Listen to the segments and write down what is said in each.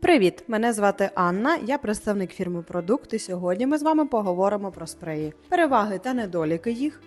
Привіт! Мене звати Анна, я представник фірми Продукт, і сьогодні ми з вами поговоримо про спреї, переваги та недоліки їх.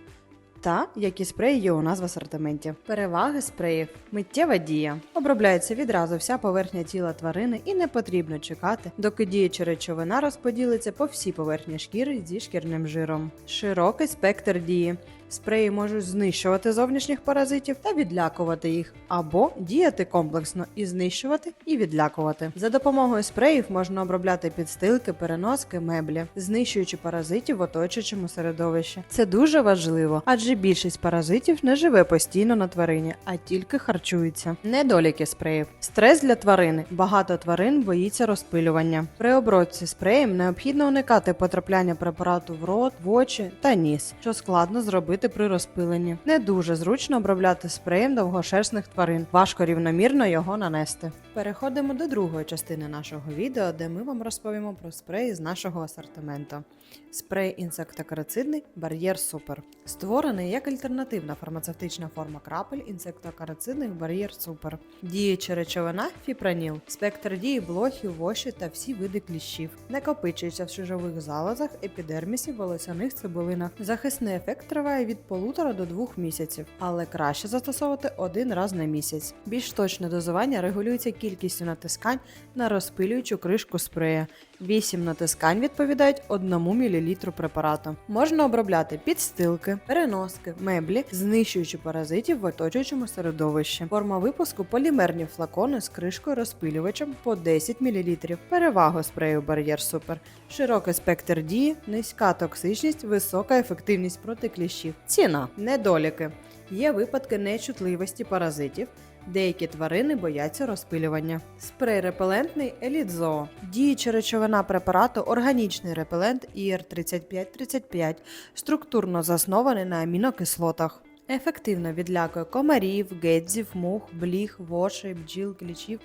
Та які спреї є у нас в асортименті. Переваги спреїв. Миттєва дія. Обробляється відразу вся поверхня тіла тварини і не потрібно чекати, доки діюча речовина розподілиться по всій поверхні шкіри зі шкірним жиром. Широкий спектр дії. Спреї можуть знищувати зовнішніх паразитів та відлякувати їх, або діяти комплексно і знищувати і відлякувати. За допомогою спреїв можна обробляти підстилки, переноски, меблі, знищуючи паразитів в оточуючому середовищі. Це дуже важливо, адже більшість паразитів не живе постійно на тварині, а тільки харчується. Недоліки спреїв. Стрес для тварини. Багато тварин боїться розпилювання. При обробці спреєм необхідно уникати потрапляння препарату в рот, в очі та ніс, що складно зробити при розпиленні. Не дуже зручно обробляти спреєм довгошерстних тварин. Важко рівномірно його нанести. Переходимо до другої частини нашого відео, де ми вам розповімо про спреї з нашого асортименту. Спрей інсектокарицидний Бар'єр Супер. Створений як альтернативна фармацевтична форма крапель інсектокарицидних Бар'єр Супер. Діюча речовина фіпраніл, спектр дії блохи, воші та всі види кліщів. Накопичується в шижових залозах, епідермісі, волосяних цибулинах. Захисний ефект триває від полутора до двох місяців, але краще застосовувати один раз на місяць. Більш точне дозування регулюється кількістю натискань на розпилюючу кришку спрея. 8 натискань відповідають 1 мл препарату. Можна обробляти підстилки, переноски, меблі, знищуючи паразитів в оточуючому середовищі. Форма випуску полімерні флакони з кришкою розпилювачем по 10 мл. Перевагу спрею Бар'єр Супер. Широкий спектр дії, низька токсичність, висока ефективність проти кліщів. Ціна. Недоліки. Є випадки нечутливості паразитів. Деякі тварини бояться розпилювання. Спрей репелентний Елітзоо. Діюча речовина препарату органічний репелент ІР3535, структурно заснований на амінокислотах. Ефективно відлякує комарів, гедзів, мух, бліг, вошей, бджіл, клічів,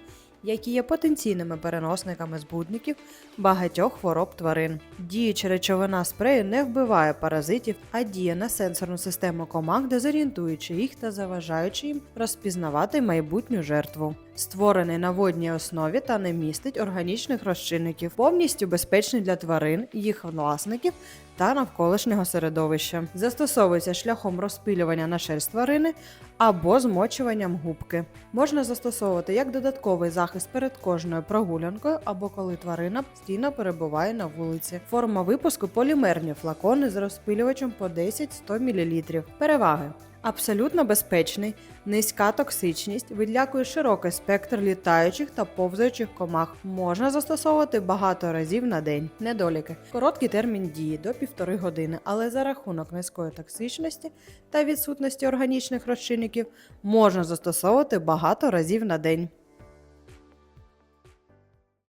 які є потенційними переносниками збудників багатьох хвороб тварин. Діюча речовина спрею не вбиває паразитів, а діє на сенсорну систему комах, дезорієнтуючи їх та заважаючи їм розпізнавати майбутню жертву. Створений на водній основі та не містить органічних розчинників, повністю безпечний для тварин, їх власників та навколишнього середовища. Застосовується шляхом розпилювання на шерсть тварини або змочуванням губки. Можна застосовувати як додатковий захист перед кожною прогулянкою або коли тварина постійно перебуває на вулиці. Форма випуску полімерні флакони з розпилювачем по 10-100 мл. Переваги. Абсолютно безпечний, низька токсичність, відлякує широкий спектр літаючих та повзаючих комах. Можна застосовувати багато разів на день. Недоліки. Короткий термін дії до півтори години, але за рахунок низької токсичності та відсутності органічних розчинників можна застосовувати багато разів на день.